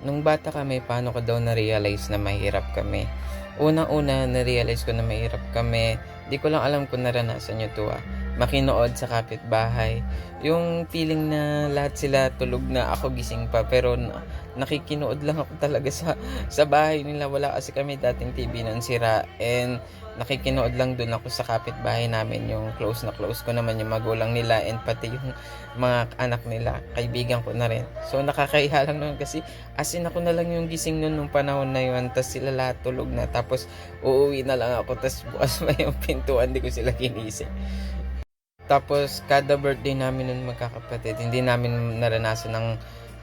Nung bata kami, paano ko daw na-realize na mahirap kami? Unang-una, na-realize ko na mahirap kami. Di ko lang alam kung naranasan nyo to ah. Makinood sa kapitbahay. Yung feeling na lahat sila tulog na ako gising pa. Pero na- nakikinood lang ako talaga sa, sa bahay nila. Wala kasi kami dating TV nun sira. And nakikinood lang dun ako sa kapitbahay namin. Yung close na close ko naman yung magulang nila. And pati yung mga anak nila. Kaibigan ko na rin. So nakakahiya lang nun kasi As in, ako na lang yung gising nun nung panahon na yun. Tapos sila lahat tulog na. Tapos uuwi na lang ako. Tapos bukas pa yung pintuan. Di ko sila kinising. Tapos kada birthday namin nun magkakapatid, hindi namin naranasan ng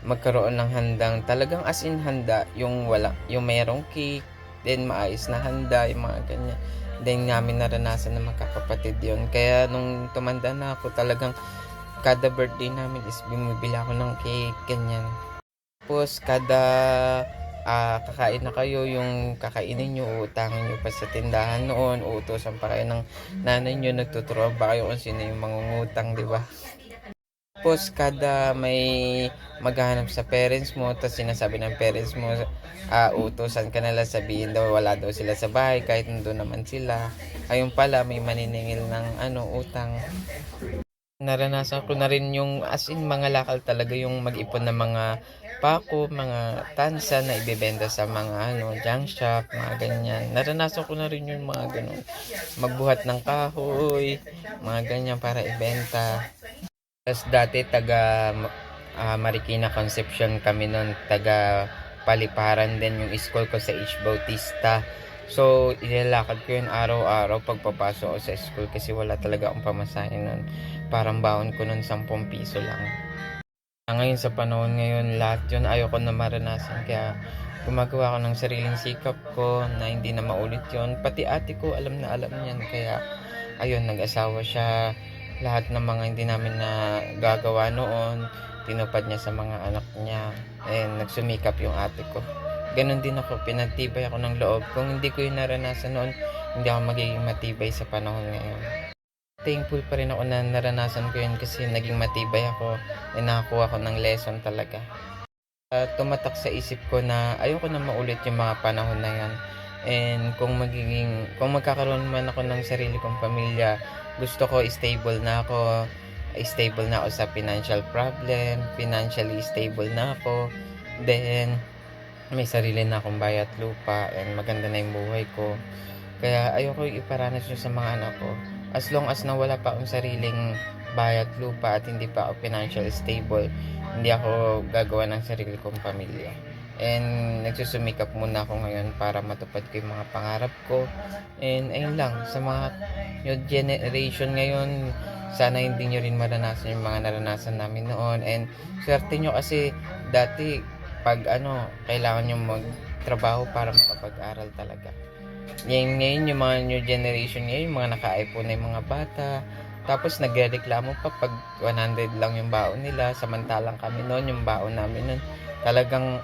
magkaroon ng handang talagang as in handa yung wala yung mayroong cake then maayos na handa yung mga ganyan. Then namin naranasan na magkakapatid yon kaya nung tumanda na ako talagang kada birthday namin is bumibili ako ng cake ganyan. Tapos kada ah, kakain na kayo yung kakainin nyo utangin nyo pa sa tindahan noon uutosan pa kayo ng nanay nyo nagtuturuan ba kayo kung sino yung mangungutang di ba? Tapos kada may maghahanap sa parents mo tapos sinasabi ng parents mo ah utosan ka nila sabihin daw wala daw sila sa bahay kahit nandun naman sila. Ayun pala may maniningil ng ano utang naranasan ko na rin yung as in mga lakal talaga yung mag-ipon ng mga pako, mga tansa na ibebenta sa mga ano, junk shop, mga ganyan. Naranasan ko na rin yung mga ganun. Magbuhat ng kahoy, mga ganyan para ibenta. Tapos dati taga ah, Marikina Concepcion kami noon, taga Paliparan din yung school ko sa H. Bautista. So, ilalakad ko yun araw-araw pagpapasok ko sa school kasi wala talaga akong pamasahin nun. Parang baon ko nun 10 piso lang. Ah, Ngayon sa panahon ngayon, lahat yun ayoko na maranasan. Kaya gumagawa ko ng sariling sikap ko na hindi na maulit yun. Pati ate ko, alam na alam niyan. Kaya, ayun, nag-asawa siya. Lahat ng mga hindi namin na gagawa noon, tinupad niya sa mga anak niya. And nagsumikap yung ate ko. Ganon din ako, pinagtibay ako ng loob. Kung hindi ko yung naranasan noon, hindi ako magiging matibay sa panahon ngayon. Thankful pa rin ako na naranasan ko yun kasi naging matibay ako and nakakuha ko ng lesson talaga. Ah, tumatak sa isip ko na ayoko na maulit yung mga panahon na yan. And kung magiging, kung magkakaroon man ako ng sarili kong pamilya, gusto ko stable na ako, stable na ako sa financial problem, financially stable na ako, then may sarili na akong bayat lupa and maganda na yung buhay ko. Kaya ayoko iparanas yun sa mga anak ko. As long as na wala pa akong sariling bayat lupa at hindi pa ako financially stable, hindi ako gagawa ng sarili kong pamilya. And nagsusumikap muna ako ngayon para matupad ko yung mga pangarap ko. And ayun lang, sa mga new generation ngayon, sana hindi nyo rin maranasan yung mga naranasan namin noon. And swerte nyo kasi dati pag ano, kailangan nyo magtrabaho para makapag-aral talaga. Ngayon, ngayon yung mga new generation ngayon, yung mga naka-iPhone na yung mga bata. Tapos nagreklamo pa pag 100 lang yung baon nila. Samantalang kami noon, yung baon namin noon, talagang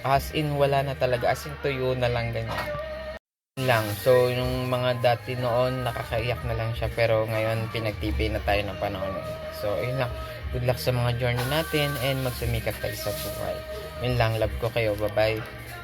as in wala na talaga. As in tuyo na lang ganyan lang. So, yung mga dati noon, nakakaiyak na lang siya. Pero ngayon, pinagtibay na tayo ng panahon. So, yun lang. Good luck sa mga journey natin and magsumikap tayo sa buhay. Yun lang, love ko kayo. Bye-bye.